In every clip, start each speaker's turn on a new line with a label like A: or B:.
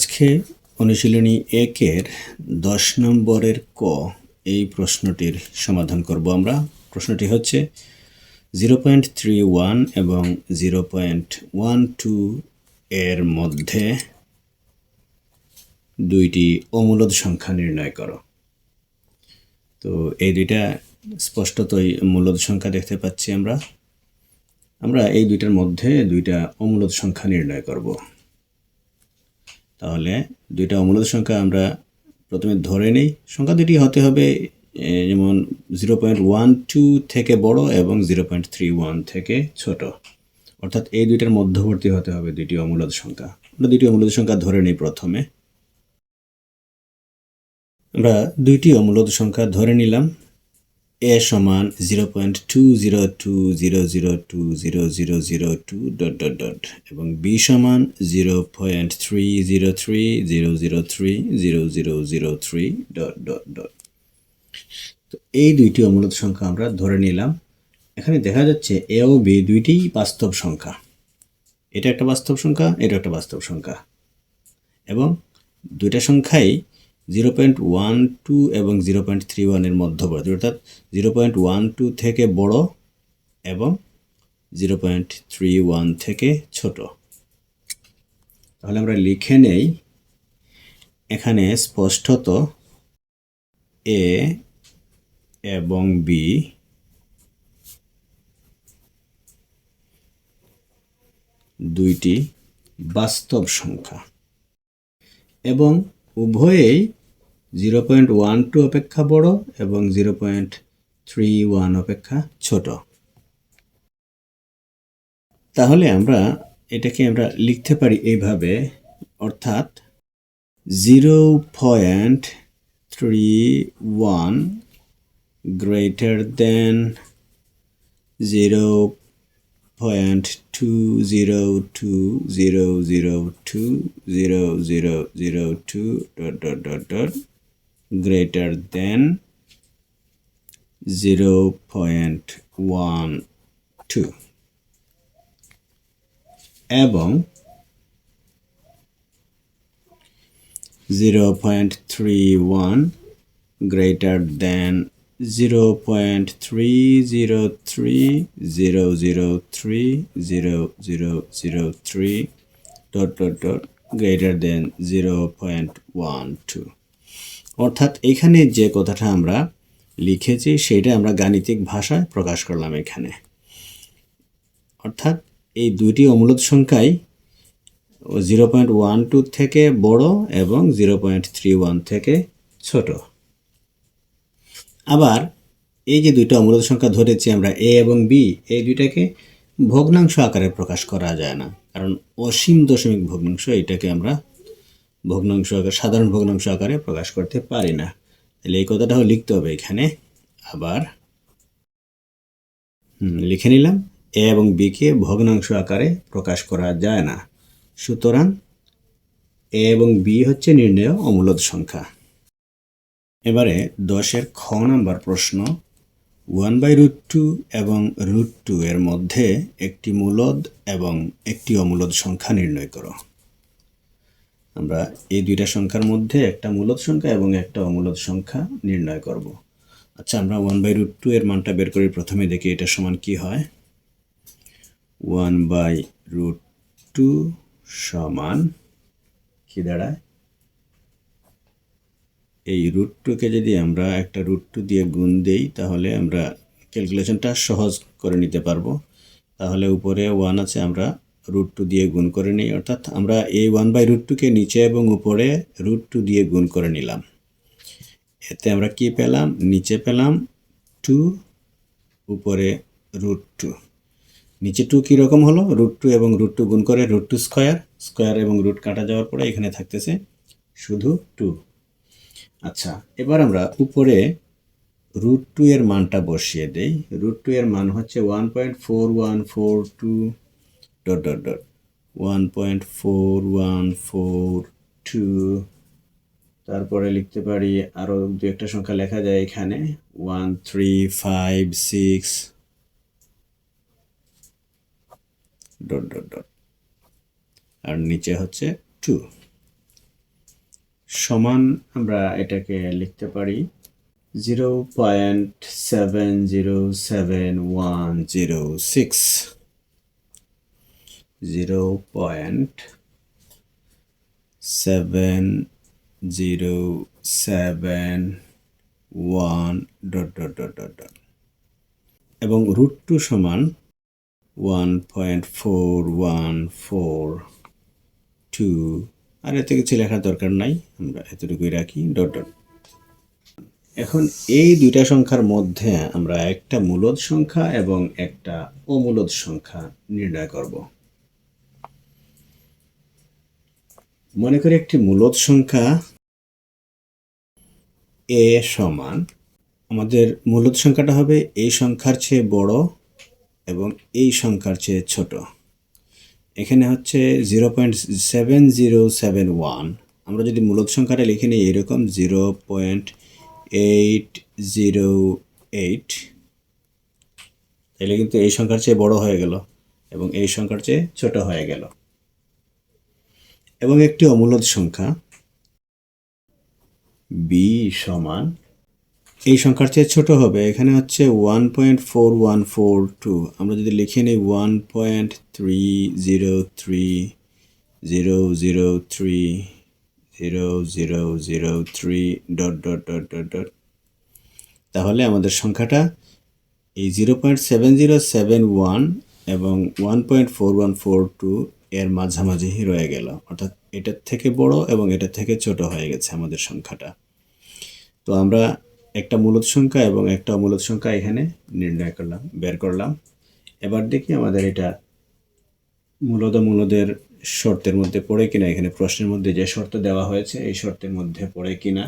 A: আজকে অনুশীলনী একের দশ নম্বরের ক এই প্রশ্নটির সমাধান করব আমরা। প্রশ্নটি হচ্ছে জিরো পয়েন্ট থ্রি ওয়ান এবং জিরো পয়েন্ট ওয়ান টু এর মধ্যে দুইটি অমূলদ সংখ্যা নির্ণয় করো। তো এই দুইটা স্পষ্টতই মূলদ সংখ্যা দেখতে পাচ্ছি আমরা। আমরা এই দুইটার মধ্যে দুইটা অমূলদ সংখ্যা নির্ণয় করব। তাহলে দুইটা অমূলদ সংখ্যা আমরা প্রথমে ধরে নিই। সংখ্যা দুটি হতে হবে যেমন জিরো পয়েন্ট ওয়ান টু থেকে বড় এবং জিরো পয়েন্ট থ্রি ওয়ান থেকে ছোট। অর্থাৎ এই দুইটার মধ্যবর্তী হতে হবে দুইটি অমূলদ সংখ্যা। আমরা দুইটি অমূলদ সংখ্যা ধরে নিই প্রথমে। আমরা দুইটি অমূলদ সংখ্যা ধরে নিলাম। এ সমান zero point two zero two zero zero two zero zero zero two dot dot dot এবং বি সমান zero point three zero three zero zero three zero zero zero three dot dot dot. তো এই দুইটি অমূলদ সংখ্যা আমরা ধরে নিলাম। এখানে দেখা যাচ্ছে এ ও বি দুইটি বাস্তব সংখ্যা। এটা একটা বাস্তব সংখ্যা, এটা একটা বাস্তব সংখ্যা। এবং দুইটা সংখ্যাই জিরো পয়েন্ট ওয়ান টু এবং জিরো পয়েন্ট থ্রি ওয়ানের মধ্যবর্তী, অর্থাৎ জিরো পয়েন্ট ওয়ান টু থেকে বড় এবং জিরো পয়েন্ট থ্রি ওয়ান থেকে ছোট। তাহলে আমরা লিখে নেই, এখানে স্পষ্টত এ এবং বি দুইটি বাস্তব সংখ্যা এবং উভয়েই জিরো পয়েন্ট ওয়ান টু অপেক্ষা বড় এবং জিরো পয়েন্ট থ্রি ওয়ান অপেক্ষা ছোট। তাহলে আমরা এটাকে আমরা লিখতে পারি এইভাবে, অর্থাৎ zero point three one greater than zero point two zero two zero zero two zero zero zero two dot dot dot dot greater than zero point one two. এবং zero point three one greater than zero point three one greater than 0.303 003 0003 dot dot dot, greater than 0.12 অর্থাৎ এখানে যে কথাটা আমরা লিখেছি সেটা আমরা গাণিতিক ভাষায় প্রকাশ করলাম এখানে। অর্থাৎ এই দুইটি অমূলদ সংখ্যাই জিরো পয়েন্ট ওয়ান টু থেকে বড় এবং জিরো পয়েন্ট থ্রি ওয়ান থেকে ছোট। আবার এই যে দুইটা অমূলত সংখ্যা ধরেছি আমরা এ এবং বি এই দুইটাকে ভগ্নাংশ আকারে প্রকাশ করা যায় না। কারণ অসীম দশমিক ভগ্নাংশ এটাকে আমরা ভগ্নাংশ আকারে, সাধারণ ভগ্নাংশ আকারে প্রকাশ করতে পারি না। তাহলে এই কথাটাও লিখতে হবে এখানে। আবার লিখে নিলাম। এ এবং বিকে ভগ্নাংশ আকারে প্রকাশ করা যায় না। সুতরাং এ এবং বি হচ্ছে নির্ণয় অমূলত সংখ্যা। এবারে দশের খ নম্বর প্রশ্ন, ওয়ান বাই রুট টু এবং রুট টু এর মধ্যে একটি মূলদ এবং একটি অমূলদ সংখ্যা নির্ণয় করো। আমরা এই দুইটা সংখ্যার মধ্যে একটা মূলদ সংখ্যা এবং একটা অমূলদ সংখ্যা নির্ণয় করব। আচ্ছা আমরা ওয়ান বাই রুট টু এর মানটা বের করি, প্রথমে দেখি এটা সমান কি হয়। ওয়ান বাই রুট টু সমান কি দাঁড়ায়? এই রুট টুকে যদি আমরা একটা রুট টু দিয়ে গুণ দেই, তাহলে আমরা ক্যালকুলেশনটা সহজ করে নিতে পারব। তাহলে উপরে ওয়ান আছে, আমরা রুট টু দিয়ে গুণ করে নিই। অর্থাৎ আমরা এই ওয়ান বাই রুট টুকে নিচে এবং উপরে রুট টু দিয়ে গুণ করে নিলাম। এতে আমরা কি পেলাম? নিচে পেলাম টু উপরে রুট টু নিচে টু কীরকম হলো? রুট টু এবং রুট টু গুণ করে রুট টু স্কোয়ার স্কোয়ার এবং রুট কাটা যাওয়ার পরে এখানে থাকতেছে শুধু টু আচ্ছা এবার আমরা উপরে রুট টু এর মানটা বসিয়ে দেই। রুট টু এর মান হচ্ছে one point four one four two dot dot dot one point four one four two তারপরে লিখতে পারি আরও দু একটা সংখ্যা লেখা যায় এখানে। One three five six dot dot dot আর নিচে হচ্ছে টু সমান আমরা এটাকে লিখতে পারি zero point seven zero seven one zero six. Zero point seven zero seven one dot dot dot dot dot. এবং রুট টু সমান one point four one four two আর এতে কিছু লেখার দরকার নাই, আমরা এতটুকুই রাখি, ডট ডট। এখন এই দুইটা সংখ্যার মধ্যে আমরা একটা মূলদ সংখ্যা এবং একটা অমূলদ সংখ্যা নির্ণয় করব। মনে করি একটি মূলদ সংখ্যা এ সমান, আমাদের মূলদ সংখ্যাটা হবে এই সংখ্যার চেয়ে বড় এবং এই সংখ্যার চেয়ে ছোট। এখানে হচ্ছে zero point seven zero seven one আমরা যদি মূলদ সংখ্যাটা লিখে নিই, এরকম zero point eight zero eight তাহলে কিন্তু এই সংখ্যার চেয়ে বড় হয়ে গেল এবং এই সংখ্যার চেয়ে ছোট হয়ে গেল। এবং একটি অমূলদ সংখ্যা বি সমান এই সংখ্যার চেয়ে ছোট হবে। এখানে হচ্ছে one point four one four two আমরা যদি লিখে নিই one point three zero three zero zero three zero zero zero three dot dot dot dot dot তাহলে আমাদের সংখ্যাটা এই zero point seven zero seven one এবং one point four one four two এর মাঝামাঝি রয়ে গেল। অর্থাৎ এটার থেকে বড় এবং এটার থেকে ছোট হয়ে গেছে আমাদের সংখ্যাটা। তো আমরা একটা মূলত সংখ্যা এবং একটা অমূলত সংখ্যা এখানে নির্ণয় করলাম, বের করলাম। এবার দেখি আমাদের এটা মূলত মূলদের শর্তের মধ্যে পড়ে কিনা। এখানে প্রশ্নের মধ্যে যে শর্ত দেওয়া হয়েছে, এই শর্তের মধ্যে পড়ে কিনা।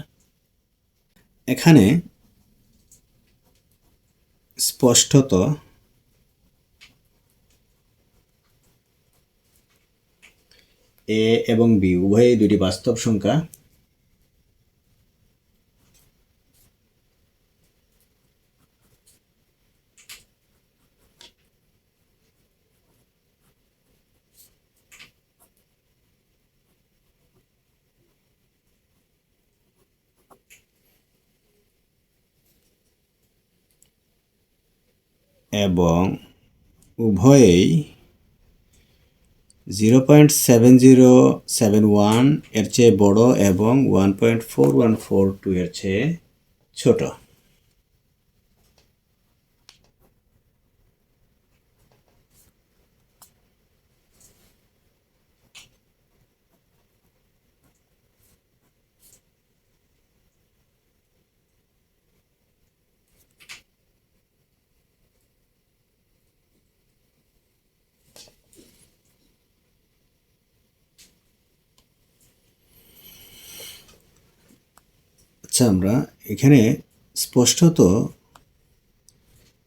A: এখানে স্পষ্টত এ এবং বি, উভয়ই দুটি বাস্তব সংখ্যা এবং উভয়েই zero point seven zero seven ওয়ানের চেয়ে বড় এবং one point four one four two এর চেয়ে ছোট। আচ্ছা আমরা এখানে স্পষ্টত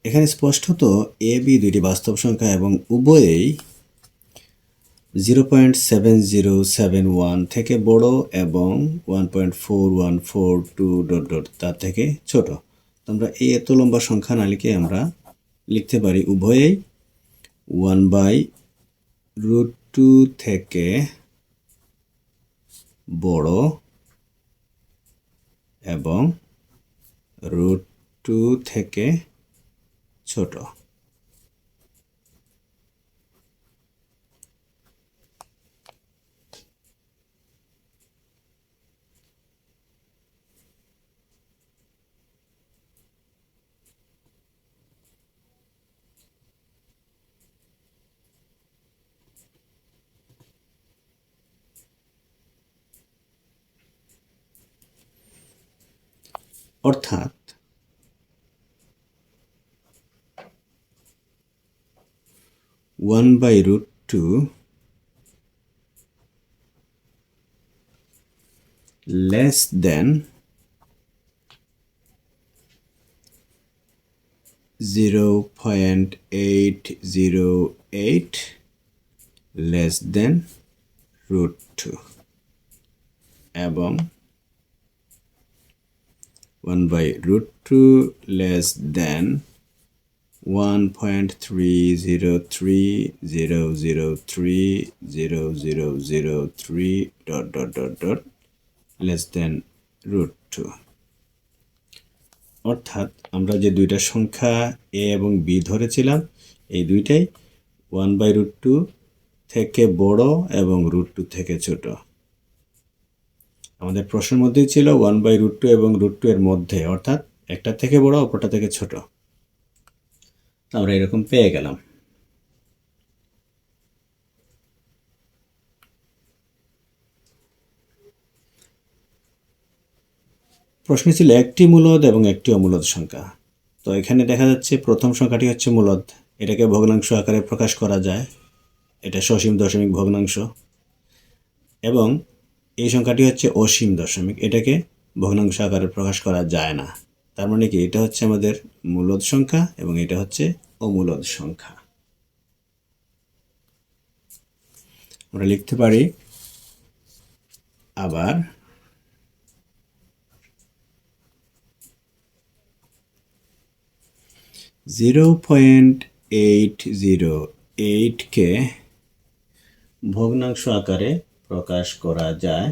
A: এখানে স্পষ্টত এ, বি দুইটি বাস্তব সংখ্যা এবং উভয়েই zero point seven zero seven one থেকে বড় এবং one point four one four two dot dot তার থেকে ছোট। আমরা এই এত লম্বা সংখ্যা না লিখে আমরা লিখতে পারি উভয়েই ওয়ান বাই রুট টু থেকে বড় এবং রুট টু থেকে ছোট। অর্থাৎ one by root two less than zero point eight zero eight less than root two এবং 1 by root 2 less than 1.3030030003 dot dot dot dot less than root two অর্থাৎ আমরা যে দুইটা সংখ্যা এ এবং বি ধরেছিলাম, এই দুইটাই ওয়ান বাই রুট টু থেকে বড় এবং রুট টু থেকে ছোট। আমাদের প্রশ্নের মধ্যেই ছিল ওয়ান বাই রুট টু এবং রুট টু এর মধ্যে, অর্থাৎ একটা থেকে বড়, অপরটা থেকে ছোট। আমরা এরকম পেয়ে গেলাম। প্রশ্ন ছিল একটি মূলদ এবং একটি অমূলদ সংখ্যা। তো এখানে দেখা যাচ্ছে প্রথম সংখ্যাটি হচ্ছে মূলদ। এটাকে ভগ্নাংশ আকারে প্রকাশ করা যায়। এটা সসীম দশমিক ভগ্নাংশ। এবং এই সংখ্যাটি হচ্ছে অসীম দশমিক। এটাকে ভগ্নাংশ আকারে প্রকাশ করা যায় না। তার মানে কি? এটা হচ্ছে আমাদের মূলদ সংখ্যা এবং এটা হচ্ছে অমূলদ সংখ্যা। আমরা লিখতে পারি আবার জিরো পয়েন্ট এইট জিরো এইটকে ভগ্নাংশ আকারে প্রকাশ করা যায়।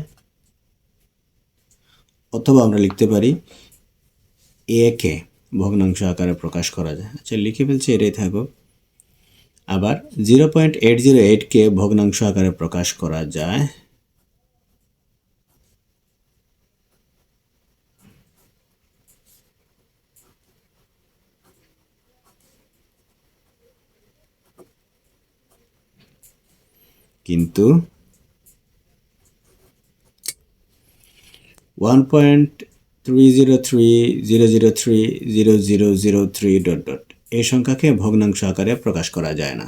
A: অথবা আমরা লিখতে পারি একে ভগ্নাংশ আকারে প্রকাশ করা যায়। আচ্ছা লিখে ফেলছি, এটাই থাকুক আবার জিরো পয়েন্ট এইট জিরো এইটকে ভগ্নাংশ আকারে প্রকাশ করা যায়। কিন্তু one point three zero three zero zero three zero zero zero three dot dot এই সংখ্যাকে ভগ্নাংশ আকারে প্রকাশ করা যায় না।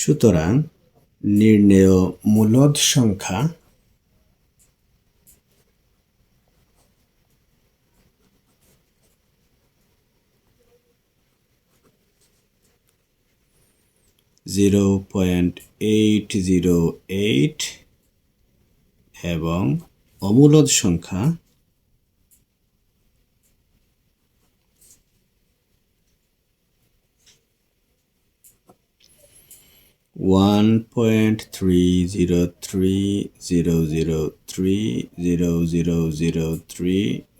A: সুতরাং নির্ণেয় মূলদ সংখ্যা zero point eight zero eight এবং অমূলদ সংখ্যা one point three zero three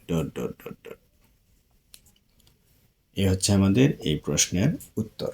A: dot dot এ হচ্ছে আমাদের এই প্রশ্নের উত্তর।